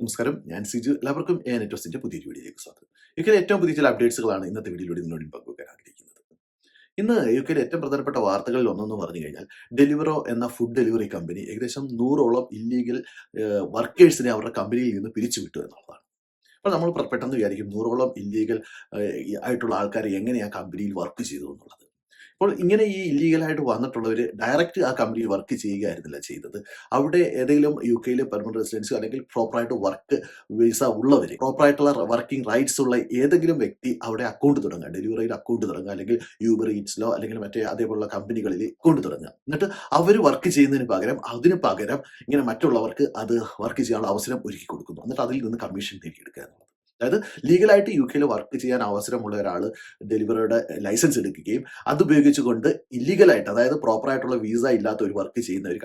നമസ്കാരം. ഞാൻ സിജു. എല്ലാവർക്കും എ നെറ്റോസിന്റെ പുതിയൊരു വീഡിയോയിലേക്ക് സ്വാഗതം. യുക്കെയിലെ ഏറ്റവും പുതിയ ചില അപ്ഡേറ്റ്സുകളാണ് ഇന്നത്തെ വീഡിയോയിലൂടെ നിങ്ങളോട് പങ്കുവെക്കാൻ ആഗ്രഹിക്കുന്നത് ഇന്ന് യുക്കെയിലെ ഏറ്റവും പ്രധാനപ്പെട്ട വാർത്തകളിൽ ഒന്നെന്ന് പറഞ്ഞു കഴിഞ്ഞാൽ ഡെലിവറോ എന്ന ഫുഡ് ഡെലിവറി കമ്പനി ഏകദേശം നൂറോളം ഇല്ലീഗൽ വർക്കേഴ്സിനെ അവരുടെ കമ്പനിയിൽ നിന്ന് പിരിച്ചുവിട്ടു എന്നുള്ളതാണ്. അപ്പോൾ നമ്മൾ പെട്ടെന്ന് വിചാരിക്കും നൂറോളം ഇല്ലീഗൽ ആയിട്ടുള്ള ആൾക്കാർ എങ്ങനെയാണ് കമ്പനിയിൽ വർക്ക് ചെയ്തു എന്നുള്ളത്. അപ്പോൾ ഇങ്ങനെ ഈ ഇല്ലീഗലായിട്ട് വന്നിട്ടുള്ളവർ ഡയറക്റ്റ് ആ കമ്പനിയിൽ വർക്ക് ചെയ്യുകയായിരുന്നില്ല ചെയ്തത്. അവിടെ ഏതെങ്കിലും യു കെയിലെ പെർമനന്റ് റെസിഡൻസി അല്ലെങ്കിൽ പ്രോപ്പറായിട്ട് വർക്ക് വിസ ഉള്ളവർ പ്രോപ്പറായിട്ടുള്ള വർക്കിംഗ് റൈറ്റ്സ് ഉള്ള ഏതെങ്കിലും വ്യക്തി അവിടെ അക്കൗണ്ട് തുടങ്ങുക. ഡെലിവറിയിൽ അക്കൗണ്ട് തുടങ്ങുക. അല്ലെങ്കിൽ യൂബർ ഈറ്റ്സിലോ അല്ലെങ്കിൽ മറ്റേ അതേപോലുള്ള കമ്പനികളിൽ അക്കൗണ്ട് തുടങ്ങുക. എന്നിട്ട് അവർ വർക്ക് ചെയ്യുന്നതിന് പകരം അതിന് പകരം ഇങ്ങനെ മറ്റുള്ളവർക്ക് അത് വർക്ക് ചെയ്യാനുള്ള അവസരം ഒരുക്കി കൊടുക്കുന്നു. എന്നിട്ട് അതിൽ നിന്ന് കമ്മീഷൻ നേടിയെടുക്കുക അതായത് ലീഗലായിട്ട് യു കെയിൽ വർക്ക് ചെയ്യാൻ അവസരമുള്ള ഒരാൾ ഡെലിവറിയുടെ ലൈസൻസ് എടുക്കുകയും അത് ഉപയോഗിച്ചുകൊണ്ട് ഇല്ലീഗലായിട്ട് അതായത് പ്രോപ്പറായിട്ടുള്ള വീസ ഇല്ലാത്ത ഒരു വർക്ക് ചെയ്യുന്ന ഒരു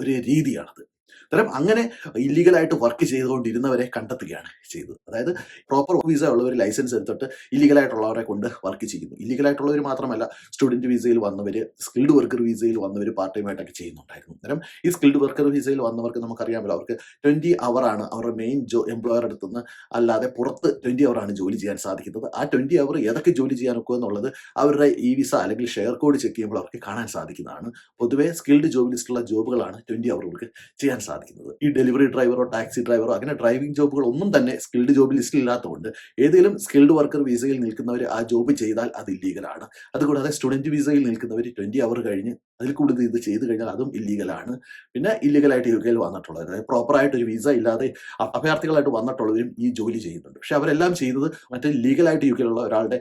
ഒരു രീതിയാണത്. അത്തരം അങ്ങനെ ഇല്ലീഗലായിട്ട് വർക്ക് ചെയ്തുകൊണ്ടിരുന്നവരെ കണ്ടെത്തുകയാണ് ചെയ്തത്. അതായത് പ്രോപ്പർ വിസ ഉള്ളവർ ലൈസൻസ് എടുത്തിട്ട് ഇല്ലീഗലായിട്ടുള്ളവരെ കൊണ്ട് വർക്ക് ചെയ്യുന്നു. ഇല്ലീഗലായിട്ടുള്ളവർ മാത്രമല്ല സ്റ്റുഡന്റ് വിസയിൽ വന്നവർ സ്കിൽഡ് വർക്കർ വിസയിൽ വന്നവർ പാർട്ട് ടൈം ആയിട്ടൊക്കെ ചെയ്യുന്നുണ്ടായിരുന്നു. അന്നേരം ഈ സ്കിൽഡ് വർക്കർ വിസയിൽ വന്നവർക്ക് നമുക്കറിയാമല്ലോ അവർക്ക് ട്വന്റി ആണ് അവരുടെ മെയിൻ ജോ എംപ്ലോയർ അടുത്തുനിന്ന് അല്ലാതെ പുറത്ത് ട്വന്റി ആണ് ജോലി ചെയ്യാൻ സാധിക്കുന്നത്. ആ ട്വന്റി അവർ ഏതൊക്കെ ജോലി ചെയ്യാൻ ഒക്കെ എന്നുള്ളത് അവരുടെ ഈ വിസ അല്ലെങ്കിൽ ഷെയർ കോഡ് ചെക്ക് ചെയ്യുമ്പോൾ അവർക്ക് കാണാൻ സാധിക്കുന്നതാണ്. പൊതുവേ സ്കിൽഡ് ജോബ് ലിസ്റ്റുള്ള ജോബുകളാണ് ട്വന്റി അവർക്ക് ചെയ്യാൻ സാധിക്കുന്നത്. ഈ ഡെലിവറി ഡ്രൈവറോ ടാക്സി ഡ്രൈവറോ അങ്ങനെ ഡ്രൈവിംഗ് ജോബുകൾ ഒന്നും തന്നെ സ്കിൽഡ് ജോബ് ലിസ്റ്റിൽ ഇല്ലാത്തതുകൊണ്ട് ഏതെങ്കിലും സ്കിൽഡ് വർക്കർ വിസയിൽ നിൽക്കുന്നവർ ആ ജോബ് ചെയ്താൽ അത് ഇല്ലീഗലാണ് അതുകൂടാതെ സ്റ്റുഡന്റ് വിസയിൽ നിൽക്കുന്നവർ ട്വന്റി അവർ കഴിഞ്ഞ് അതിൽ കൂടുതൽ ഇത് ചെയ്തു കഴിഞ്ഞാൽ അതും ഇല്ലീഗലാണ് പിന്നെ ഇല്ലീഗലായിട്ട് യു കെയിൽ വന്നിട്ടുള്ളത്. അതായത് പ്രോപ്പറായിട്ട് ഒരു വിസ ഇല്ലാതെ അഭയാർത്ഥികളായിട്ട് വന്നിട്ടുള്ളവരും ഈ ജോലി ചെയ്യുന്നുണ്ട്. പക്ഷെ അവരെല്ലാം ചെയ്യുന്നത് മറ്റേ ലീഗലായിട്ട് യു കെയിലുള്ള ഒരാളുടെ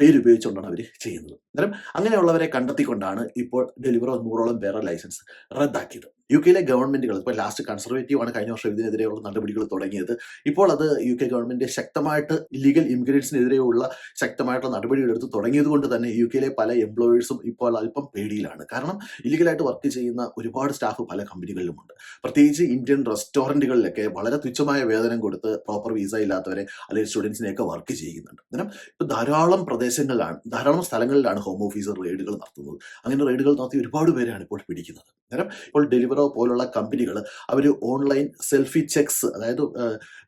പേര് ഉപയോഗിച്ചുകൊണ്ടാണ് അവർ ചെയ്യുന്നത്. അന്നേരം അങ്ങനെയുള്ളവരെ കണ്ടെത്തിക്കൊണ്ടാണ് ഇപ്പോൾ ഡെലിവറോ നൂറോളം പേരെ ലൈസൻസ് റദ്ദാക്കിയത്. യു കെയിലെ ഗവൺമെന്റുകൾ ഇപ്പോൾ ലാസ്റ്റ് കൺസർവേറ്റീവ് ആണ് കഴിഞ്ഞ വർഷം ഇതിനെതിരെയുള്ള നടപടികൾ തുടങ്ങിയത്. ഇപ്പോൾ അത് യു കെ ഗവൺമെന്റ് ശക്തമായിട്ട് ഇല്ലീഗൽ ഇമിഗ്രേറ്റ്സിനെതിരെയുള്ള ശക്തമായിട്ടുള്ള നടപടികൾ എടുത്ത് തുടങ്ങിയത് കൊണ്ട് തന്നെ യു കെയിലെ പല എംപ്ലോയേഴ്സും ഇപ്പോൾ അല്പം പേടിയിലാണ്. കാരണം ഇല്ലീഗലായിട്ട് വർക്ക് ചെയ്യുന്ന ഒരുപാട് സ്റ്റാഫ് പല കമ്പനികളിലുമുണ്ട്. പ്രത്യേകിച്ച് ഇന്ത്യൻ റെസ്റ്റോറന്റുകളിലൊക്കെ വളരെ തുച്ഛമായ വേതനം കൊടുത്ത് പ്രോപ്പർ വിസ ഇല്ലാത്തവരെ അല്ലെങ്കിൽ സ്റ്റുഡൻസിനെയൊക്കെ വർക്ക് ചെയ്യുന്നുണ്ട്. അന്നേരം ഇപ്പോൾ ധാരാളം പ്രദേശങ്ങളിലാണ് ധാരാളം സ്ഥലങ്ങളിലാണ് ഹോം ഓഫീസർ റെയ്ഡുകൾ നടത്തുന്നത്. അങ്ങനെ റെയ്ഡുകൾ നടത്തി ഒരുപാട് പേരാണ് ഇപ്പോൾ പിടിക്കുന്നത്. അന്നേരം ഇപ്പോൾ ഡെലിവറോ പോലുള്ള കമ്പനികൾ അവർ ഓൺലൈൻ സെൽഫി ചെക്സ് അതായത്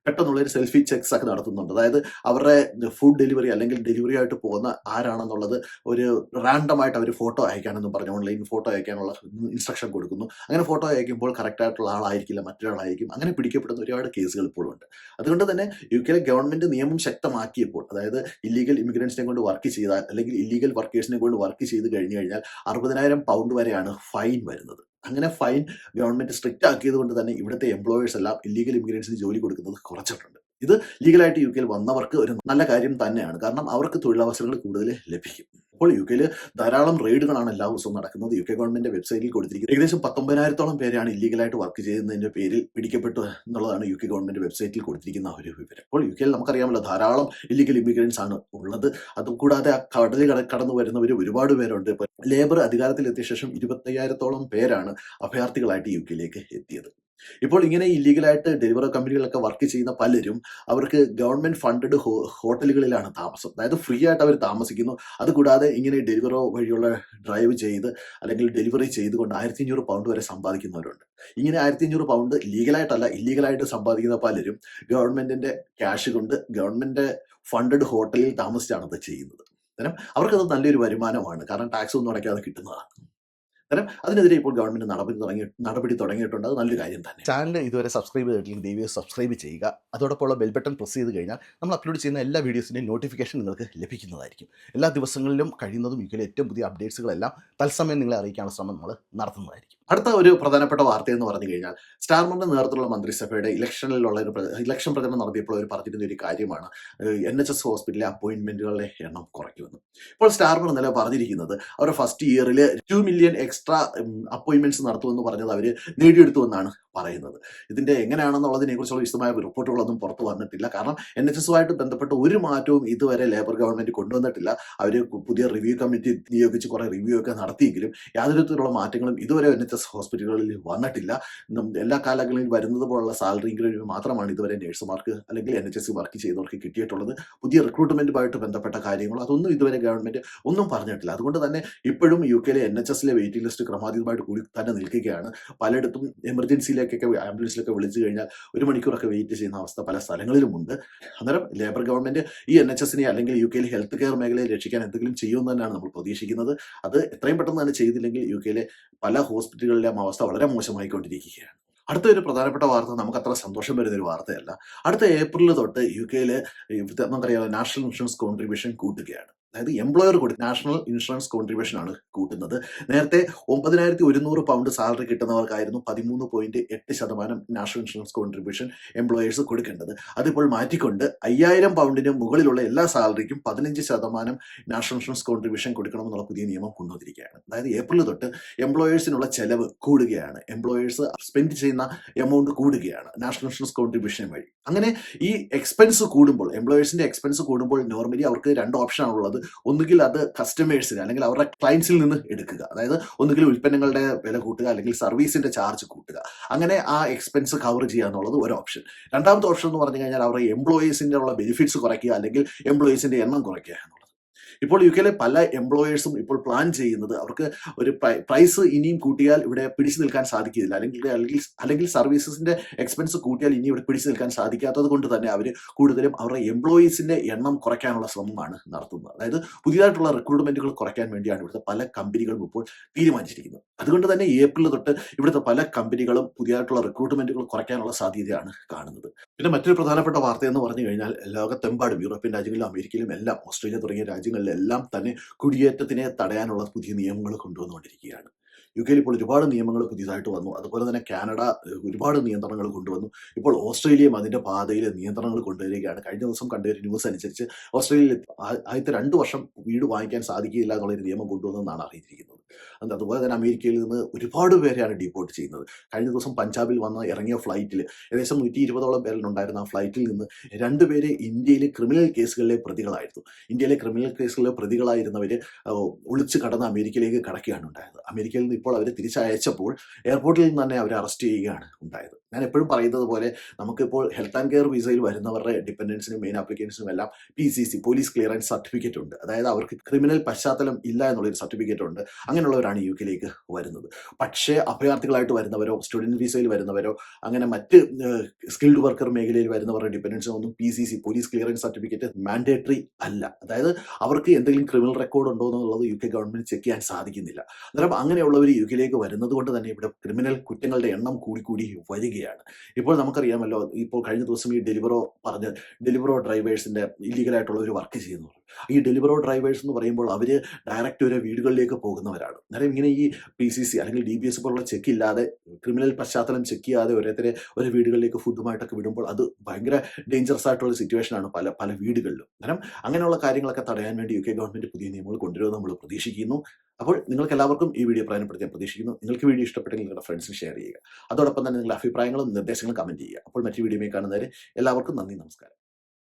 പെട്ടെന്നുള്ള ഒരു സെൽഫി ചെക്സ് ഒക്കെ നടത്തുന്നുണ്ട്. അതായത് അവരുടെ ഫുഡ് ഡെലിവറി അല്ലെങ്കിൽ ഡെലിവറി ആയിട്ട് പോകുന്ന ആരാണെന്നുള്ളത് ഒരു റാൻഡം ആയിട്ട് അവർ ഫോട്ടോ അയക്കാനെന്നും പറഞ്ഞു. ഓൺലൈൻ ഫോട്ടോ അയക്കാനുള്ള ഇൻസ്ട്രക്ഷൻ കൊടുക്കുന്നു. അങ്ങനെ ഫോട്ടോ അയക്കുമ്പോൾ കറക്റ്റ് ആയിട്ടുള്ള ആളായിരിക്കില്ല മറ്റൊരാളായിരിക്കും. അങ്ങനെ പിടിക്കപ്പെടുന്ന ഒരുപാട് കേസുകൾ ഇപ്പോഴും ഉണ്ട്. അതുകൊണ്ട് തന്നെ യു കെയിലെ ഗവൺമെന്റ് നിയമം ശക്തമാക്കിയപ്പോൾ അതായത് ഇല്ലീഗൽ ഇമിഗ്രൻസിനെ കൊണ്ട് വർക്ക് ചെയ്താൽ അല്ലെങ്കിൽ ഇല്ലീഗൽ വർക്കേഴ്സിനെ കൊണ്ട് വർക്ക് ചെയ്ത് കഴിഞ്ഞു കഴിഞ്ഞാൽ അറുപതിനായിരം പൗണ്ട് വരെയാണ് ഫൈൻ വരുന്നത്. അങ്ങനെ ഫൈൻ ഗവൺമെന്റ് സ്ട്രിക്റ്റ് ആക്കിയത് കൊണ്ട് തന്നെ ഇവിടുത്തെ എംപ്ലോയേഴ്സ് എല്ലാം ഇല്ലീഗൽ ഇമിഗ്രൻസിന് ജോലി കൊടുക്കുന്നത് കുറച്ചിട്ടുണ്ട്. ഇത് ലീഗലായിട്ട് യു കെയിൽ വന്നവർക്ക് ഒരു നല്ല കാര്യം തന്നെയാണ്. കാരണം അവർക്ക് തൊഴിലവസരങ്ങൾ കൂടുതൽ ലഭിക്കും. അപ്പോൾ യു കെയിൽ ധാരാളം റെയ്ഡുകളാണ് എല്ലാ ദിവസവും നടക്കുന്നത്. യു കെ ഗവൺമെന്റിന്റെ വെബ്സൈറ്റിൽ കൊടുത്തിരിക്കുന്നത്. ഏകദേശം പത്തൊമ്പതിനായിരത്തോളം പേരാണ് ഇല്ലീഗലായിട്ട് വർക്ക് ചെയ്യുന്നതിന്റെ പേരിൽ പിടിക്കപ്പെട്ടു എന്നുള്ളതാണ് യു കെ ഗവൺമെന്റ് വെബ്സൈറ്റിൽ കൊടുത്തിരിക്കുന്ന ഒരു വിവരം. അപ്പോൾ യു കെയിൽ നമുക്കറിയാമല്ലോ ധാരാളം ഇല്ലീഗൽ ഇമിഗ്രൻസ് ആണ് ഉള്ളത്. അതുകൂടാതെ ആ കടലിൽ കട- കടന്നു വരുന്നവർ ഒരുപാട് പേരുണ്ട്. ഇപ്പോൾ ലേബർ അധികാരത്തിലെത്തിയ ശേഷം ഇരുപത്തയ്യായിരത്തോളം പേരാണ് അഭയാർത്ഥികളായിട്ട് യു കെയിലേക്ക് എത്തിയത്. ഇപ്പോൾ ഇങ്ങനെ ഇല്ലീഗലായിട്ട് ഡെലിവറി കമ്പനികളൊക്കെ വർക്ക് ചെയ്യുന്ന പലരും അവർക്ക് ഗവൺമെന്റ് ഫണ്ടഡ് ഹോട്ടലുകളിലാണ് താമസം. അതായത് ഫ്രീ ആയിട്ട് അവർ താമസിക്കുന്നു. അതുകൂടാതെ ഇങ്ങനെ ഡെലിവറോ വഴിയുള്ള ഡ്രൈവ് ചെയ്ത് അല്ലെങ്കിൽ ഡെലിവറി ചെയ്തുകൊണ്ട് ആയിരത്തി അഞ്ഞൂറ് പൗണ്ട് വരെ സമ്പാദിക്കുന്നവരുണ്ട്. ഇങ്ങനെ ആയിരത്തി അഞ്ഞൂറ് പൗണ്ട് ലീഗലായിട്ടല്ല ഇല്ലീഗലായിട്ട് സമ്പാദിക്കുന്ന പലരും ഗവൺമെന്റിന്റെ ക്യാഷ് കൊണ്ട് ഗവൺമെന്റ് ഫണ്ടഡ് ഹോട്ടലിൽ താമസിച്ചാണ് അത് ചെയ്യുന്നത്. അവർക്കത് നല്ലൊരു വരുമാനമാണ്. കാരണം ടാക്സ് ഒന്നും അടയ്ക്കാതെ കിട്ടുന്നതാണ്. അന്നേരം അതിനെതിരെ ഇപ്പോൾ ഗവൺമെന്റ് നടപടി തുടങ്ങി നടപടി തുടങ്ങിയിട്ടുണ്ട്. അത് നല്ലൊരു കാര്യം തന്നെ. ചാനൽ ഇതുവരെ സബ്സ്ക്രൈബ് ചെയ്തിട്ടില്ലെങ്കിൽ ദയവ് സബ്സ്ക്രൈബ് ചെയ്യുക. അതോടൊപ്പമുള്ള ബെൽ ബട്ടൺ പ്രസ് ചെയ്ത് കഴിഞ്ഞാൽ നമ്മൾ അപ്ലോഡ് ചെയ്യുന്ന എല്ലാ വീഡിയോസിന്റെയും നോട്ടിഫിക്കേഷൻ നിങ്ങൾക്ക് ലഭിക്കുന്നതായിരിക്കും. എല്ലാ ദിവസങ്ങളിലും കഴിയുന്നതും ഇതിലെ ഏറ്റവും പുതിയ അപ്ഡേറ്റ്സുകളെല്ലാം തത്സമയം നിങ്ങളെ അറിയിക്കാനുള്ള ശ്രമം നമ്മൾ നടത്തുന്നതായിരിക്കും. അടുത്ത ഒരു പ്രധാനപ്പെട്ട വാർത്ത എന്ന് പറഞ്ഞു കഴിഞ്ഞാൽ സ്റ്റാർമറിന്റെ നേതൃത്വത്തിലുള്ള മന്ത്രിസഭയുടെ ഇലക്ഷനിലുള്ള ഒരു ഇലക്ഷൻ പ്രചരണം നടത്തിയപ്പോൾ അവർ പറഞ്ഞിരുന്ന ഒരു കാര്യമാണ്. എൻ എച്ച് എസ് ഹോസ്പിറ്റലിലെ അപ്പോയിന്റ്മെന്റുകളുടെ എണ്ണം കുറയ്ക്കുമെന്ന്. ഇപ്പോൾ സ്റ്റാർമർ ഇന്നലെ പറഞ്ഞിരിക്കുന്നത് അവരുടെ ഫസ്റ്റ് ഇയറിൽ ടു മില്യൺ എക്സ്ട്രാ അപ്പോയിന്റ്മെന്റ്സ് നടത്തുമെന്ന് പറഞ്ഞത് അവർ നേടിയെടുത്തു എന്നാണ് പറയുന്നത്. ഇതിന്റെ എങ്ങനെയാണെന്നുള്ളതിനെ കുറിച്ചുള്ള വിശദമായ റിപ്പോർട്ടുകളൊന്നും പുറത്തു വന്നിട്ടില്ല. കാരണം എൻ എച്ച് എസുമായിട്ട് ബന്ധപ്പെട്ട ഒരു മാറ്റവും ഇതുവരെ ലേബർ ഗവൺമെന്റ് കൊണ്ടുവന്നിട്ടില്ല. അവർ പുതിയ റിവ്യൂ കമ്മിറ്റി നിയോഗിച്ച് കുറെ റിവ്യൂ ഒക്കെ നടത്തിയെങ്കിലും യാതൊരു തരത്തിലുള്ള മാറ്റങ്ങളും ഇതുവരെ എൻ എച്ച് എസ് ഹോസ്പിറ്റലുകളിൽ വന്നിട്ടില്ല. എല്ലാ കാലങ്ങളിൽ വരുന്നത് പോലുള്ള സാലറി ഇൻക്രിമെന്റ് മാത്രമാണ് ഇതുവരെ നഴ്സുമാർക്ക് അല്ലെങ്കിൽ എൻ എച്ച് എസ് വർക്ക് ചെയ്തവർക്ക് കിട്ടിയിട്ടുള്ളത്. പുതിയ റിക്രൂട്ട്മെന്റുമായിട്ട് ബന്ധപ്പെട്ട കാര്യങ്ങൾ അതൊന്നും ഇതുവരെ ഗവൺമെന്റ് ഒന്നും പറഞ്ഞിട്ടില്ല. അതുകൊണ്ട് തന്നെ ഇപ്പോഴും യു കെയിലെ എൻ എച്ച് എസിലെ വെയിറ്റിംഗ് ലിസ്റ്റ് ക്രമാതീതമായിട്ട് കൂടി തന്നെ നിൽക്കുകയാണ്. പലയിടത്തും എമർജൻസിയിലേക്കൊക്കെ ആംബുലൻസിലൊക്കെ വിളിച്ചു കഴിഞ്ഞാൽ ഒരു മണിക്കൂറൊക്കെ വെയിറ്റ് ചെയ്യുന്ന അവസ്ഥ പല സ്ഥലങ്ങളിലുമുണ്ട്. അന്നേരം ലേബർ ഗവൺമെന്റ് ഈ എൻ എച്ച് എസിനെ അല്ലെങ്കിൽ യു കെയിലെ ഹെൽത്ത് കെയർ മേഖലയെ രക്ഷിക്കാൻ എന്തെങ്കിലും ചെയ്യുമെന്ന് തന്നെയാണ് നമ്മൾ പ്രതീക്ഷിക്കുന്നത്. അത് എത്രയും പെട്ടെന്ന് തന്നെ ചെയ്തില്ലെങ്കിൽ യു കെയിലെ പല ഹോസ്പിറ്റലുകളിലെയും അവസ്ഥ വളരെ മോശമായിക്കൊണ്ടിരിക്കുകയാണ്. അടുത്ത ഒരു പ്രധാനപ്പെട്ട വാർത്ത നമുക്ക് അത്ര സന്തോഷം വരുന്ന ഒരു വാർത്തയല്ല. അടുത്ത ഏപ്രിൽ തൊട്ട് യു കെയിൽ നമുക്കറിയാം നാഷണൽ ഇൻഷുറൻസ് കോൺട്രിബ്യൂഷൻ കൂട്ടുകയാണ്. അതായത് എംപ്ലോയർ കൂടി നാഷണൽ ഇൻഷുറൻസ് കോൺട്രിബ്യൂഷൻ ആണ് കൂട്ടുന്നത്. നേരത്തെ ഒമ്പതിനായിരത്തി ഒരുന്നൂറ് പൗണ്ട് സാലറി കിട്ടുന്നവർക്കായിരുന്നു പതിമൂന്ന് പോയിന്റ് എട്ട് ശതമാനം നാഷണൽ ഇൻഷുറൻസ് കോൺട്രിബ്യൂഷൻ എംപ്ലോയേഴ്സ് കൊടുക്കേണ്ടത്. അതിപ്പോൾ മാറ്റിക്കൊണ്ട് അയ്യായിരം പൗണ്ടിന് മുകളിലുള്ള എല്ലാ സാലറിക്കും പതിനഞ്ച് ശതമാനം നാഷണൽ ഇൻഷുറൻസ് കോൺട്രിബ്യൂഷൻ കൊടുക്കണമെന്നുള്ള പുതിയ നിയമം കൊണ്ടുവന്നിരിക്കുകയാണ്. അതായത് ഏപ്രിൽ തൊട്ട് എംപ്ലോയേഴ്സിനുള്ള ചെലവ് കൂടുകയാണ്. എംപ്ലോയേഴ്സ് സ്പെൻഡ് ചെയ്യുന്ന എമൗണ്ട് കൂടുകയാണ് നാഷണൽ ഇൻഷുറൻസ് കോൺട്രിബ്യൂഷൻ വഴി. അങ്ങനെ ഈ എക്സ്പെൻസ് കൂടുമ്പോൾ എംപ്ലോയേഴ്സിന്റെ എക്സ്പെൻസ് കൂടുമ്പോൾ നോർമലി അവർക്ക് രണ്ട് ഓപ്ഷൻ ഉള്ളത് ഒന്നുകിൽ അത് കസ്റ്റമേഴ്സിൽ അല്ലെങ്കിൽ അവരുടെ ക്ലയൻസിൽ നിന്ന് എടുക്കുക. അതായത് ഒന്നുകിൽ ഉൽപ്പന്നങ്ങളുടെ വില കൂട്ടുക അല്ലെങ്കിൽ സർവീസിന്റെ ചാർജ് കൂട്ടുക. അങ്ങനെ ആ എക്സ്പെൻസ് കവർ ചെയ്യുക എന്നുള്ളത് ഒരു ഓപ്ഷൻ രണ്ടാമത്തെ ഓപ്ഷൻ എന്ന് പറഞ്ഞു കഴിഞ്ഞാൽ അവരുടെ എംപ്ലോയീസിന്റെ ഉള്ള ബെനിഫിറ്റ്സ് കുറയ്ക്കുക അല്ലെങ്കിൽ എംപ്ലോയീസിന്റെ എണ്ണം കുറയ്ക്കുക എന്നുള്ളത്. ഇപ്പോൾ യു കെയിലെ പല എംപ്ലോയേഴ്സും ഇപ്പോൾ പ്ലാൻ ചെയ്യുന്നത് അവർക്ക് ഒരു പ്രൈസ് ഇനിയും കൂട്ടിയാൽ ഇവിടെ പിടിച്ചു നിൽക്കാൻ സാധിക്കില്ല അല്ലെങ്കിൽ അല്ലെങ്കിൽ അല്ലെങ്കിൽ സർവീസസിന്റെ എക്സ്പെൻസ് കൂട്ടിയാൽ ഇനി ഇവിടെ പിടിച്ചു നിൽക്കാൻ സാധിക്കാത്തത് കൊണ്ട് തന്നെ അവർ കൂടുതലും അവരുടെ എംപ്ലോയീസിന്റെ എണ്ണം കുറയ്ക്കാനുള്ള ശ്രമമാണ് നടത്തുന്നത്. അതായത് പുതിയതായിട്ടുള്ള റിക്രൂട്ട്മെന്റുകൾ കുറയ്ക്കാൻ വേണ്ടിയാണ് ഇവിടുത്തെ പല കമ്പനികളും ഇപ്പോൾ തീരുമാനിച്ചിരിക്കുന്നത്. അതുകൊണ്ട് തന്നെ ഏപ്രിൽ തൊട്ട് ഇവിടുത്തെ പല കമ്പനികളും പുതിയതായിട്ടുള്ള റിക്രൂട്ട്മെന്റുകൾ കുറയ്ക്കാനുള്ള സാധ്യതയാണ് കാണുന്നത്. പിന്നെ മറ്റൊരു പ്രധാനപ്പെട്ട വാർത്ത എന്ന് പറഞ്ഞു കഴിഞ്ഞാൽ ലോകത്തെമ്പാടും യൂറോപ്യൻ രാജ്യങ്ങളിലും അമേരിക്കയിലും എല്ലാം ഓസ്ട്രേലിയ തുടങ്ങിയ രാജ്യങ്ങളിലെല്ലാം തന്നെ കുടിയേറ്റത്തിനെ തടയാനുള്ള പുതിയ നിയമങ്ങൾ കൊണ്ടുവന്നുകൊണ്ടിരിക്കുകയാണ്. യു കെയിൽ ഇപ്പോൾ ഒരുപാട് നിയമങ്ങൾ പുതിയതായിട്ട് വന്നു. അതുപോലെ തന്നെ കാനഡ ഒരുപാട് നിയന്ത്രണങ്ങൾ കൊണ്ടുവന്നു. ഇപ്പോൾ ഓസ്ട്രേലിയയും അതിന്റെ പാതയിൽ നിയന്ത്രണങ്ങൾ കൊണ്ടുവരികയാണ്. കഴിഞ്ഞ ദിവസം കണ്ട ഒരു ന്യൂസ് അനുസരിച്ച് ഓസ്ട്രേലിയയിൽ ആദ്യത്തെ രണ്ട് വർഷം വീട് വാങ്ങിക്കാൻ സാധിക്കില്ല എന്നുള്ളൊരു നിയമം കൊണ്ടുവന്നെന്നാണ് അറിയിച്ചിരിക്കുന്നത്. അത് അതുപോലെ തന്നെ അമേരിക്കയിൽ നിന്ന് ഒരുപാട് പേരെയാണ് ഡിപ്പോർട്ട് ചെയ്യുന്നത്. കഴിഞ്ഞ ദിവസം പഞ്ചാബിൽ വന്ന ഇറങ്ങിയ ഫ്ലൈറ്റിൽ ഏകദേശം നൂറ്റി ഇരുപതോളം പേരിലുണ്ടായിരുന്ന ആ ഫ്ലൈറ്റിൽ നിന്ന് രണ്ടുപേരെ ഇന്ത്യയിലെ ക്രിമിനൽ കേസുകളിലെ പ്രതികളായിരുന്നു. ഇന്ത്യയിലെ ക്രിമിനൽ കേസുകളിലെ പ്രതികളായിരുന്നവർ ഒളിച്ചു കടന്ന് അമേരിക്കയിലേക്ക് കടക്കുകയാണ് ഉണ്ടായത്. അമേരിക്കയിൽ നിന്ന് ഇപ്പോൾ അവർ തിരിച്ചയച്ചപ്പോൾ എയർപോർട്ടിൽ നിന്ന് തന്നെ അവരെ അറസ്റ്റ് ചെയ്യുകയാണ് ഉണ്ടായത്. ഞാൻ എപ്പോഴും പറയുന്നത് പോലെ നമുക്കിപ്പോൾ ഹെൽത്ത് ആൻഡ് കെയർ വിസയിൽ വരുന്നവരുടെ ഡിപ്പെൻഡൻസിനും മെയിൻ ആപ്ലിക്കേഷനും എല്ലാം P C C police clearance certificate ഉണ്ട്. അതായത് അവർക്ക് ക്രിമിനൽ പശ്ചാത്തലം ഇല്ല എന്നുള്ളൊരു സർട്ടിഫിക്കറ്റ് ഉണ്ട്. അങ്ങനെയുള്ളവരാണ് യു കെയിലേക്ക് വരുന്നത്. പക്ഷേ അഭയാർത്ഥികളായിട്ട് വരുന്നവരോ സ്റ്റുഡന്റ് വിസയിൽ വരുന്നവരോ അങ്ങനെ മറ്റ് സ്കിൽഡ് വർക്കർ മേഖലയിൽ വരുന്നവരുടെ ഡിപ്പെൻഡൻസിനൊന്നും P C C police clearance certificate mandatory അല്ല. അതായത് അവർക്ക് എന്തെങ്കിലും ക്രിമിനൽ റെക്കോർഡ് ഉണ്ടോ എന്നുള്ളത് യു കെ ഗവൺമെന്റ് ചെക്ക് ചെയ്യാൻ സാധിക്കുന്നില്ല. അന്നേരം അങ്ങനെയുള്ളവർ യു കെയിലേക്ക് വരുന്നത് കൊണ്ട് തന്നെ ഇവിടെ ക്രിമിനൽ കുറ്റങ്ങളുടെ എണ്ണം കൂടി കൂടി വരികയാണ് ഇപ്പോൾ നമുക്കറിയാമല്ലോ ഇപ്പോൾ കഴിഞ്ഞ ദിവസം ഈ ഡെലിവറോ പറഞ്ഞ ഡെലിവറോ ഡ്രൈവേഴ്സിന്റെ ഇല്ലീഗലായിട്ടുള്ള ഒരു വർക്ക് ചെയ്യുന്നു. ഈ ഡെലിവറോ ഡ്രൈവേഴ്സ് എന്ന് പറയുമ്പോൾ അവർ ഡയറക്റ്റ് ഒരു വീടുകളിലേക്ക് പോകുന്നവരാണ്. അന്നേരം ഇങ്ങനെ ഈ പി സി സി അല്ലെങ്കിൽ ഡി ബി എസ് പോലുള്ള ചെക്ക് ഇല്ലാതെ ക്രിമിനൽ പശ്ചാത്തലം ചെക്ക് ചെയ്യാതെ ഓരോരുത്തരെ ഒരു വീടുകളിലേക്ക് ഫുഡുമായിട്ടൊക്കെ വിടുമ്പോൾ അത് ഭയങ്കര ഡേഞ്ചറസ് ആയിട്ടുള്ള സിറ്റുവേഷനാണ് പല പല വീടുകളിലും. അന്നേരം അങ്ങനെയുള്ള കാര്യങ്ങളൊക്കെ തടയാൻ വേണ്ടി യു കെ ഗവൺമെന്റ് പുതിയ നിയമങ്ങൾ കൊണ്ടുവരുമെന്ന് നമ്മൾ പ്രതീക്ഷിക്കുന്നു. അപ്പോൾ നിങ്ങൾക്ക് എല്ലാവർക്കും ഈ വീഡിയോ പ്രയോജനപ്പെടുത്താൻ പ്രതീക്ഷിക്കുന്നു. നിങ്ങൾക്ക് വീഡിയോ ഇഷ്ടപ്പെട്ടെങ്കിൽ നിങ്ങളുടെ ഫ്രണ്ട്സിന് ഷെയർ ചെയ്യുക. അതോടൊപ്പം തന്നെ നിങ്ങളുടെ അഭിപ്രായങ്ങളും നിർദ്ദേശങ്ങളും കമന്റ് ചെയ്യുക. അപ്പോൾ മറ്റു വീഡിയോയിൽ കാണുന്നവരെ എല്ലാവർക്കും നന്ദി നമസ്കാരം.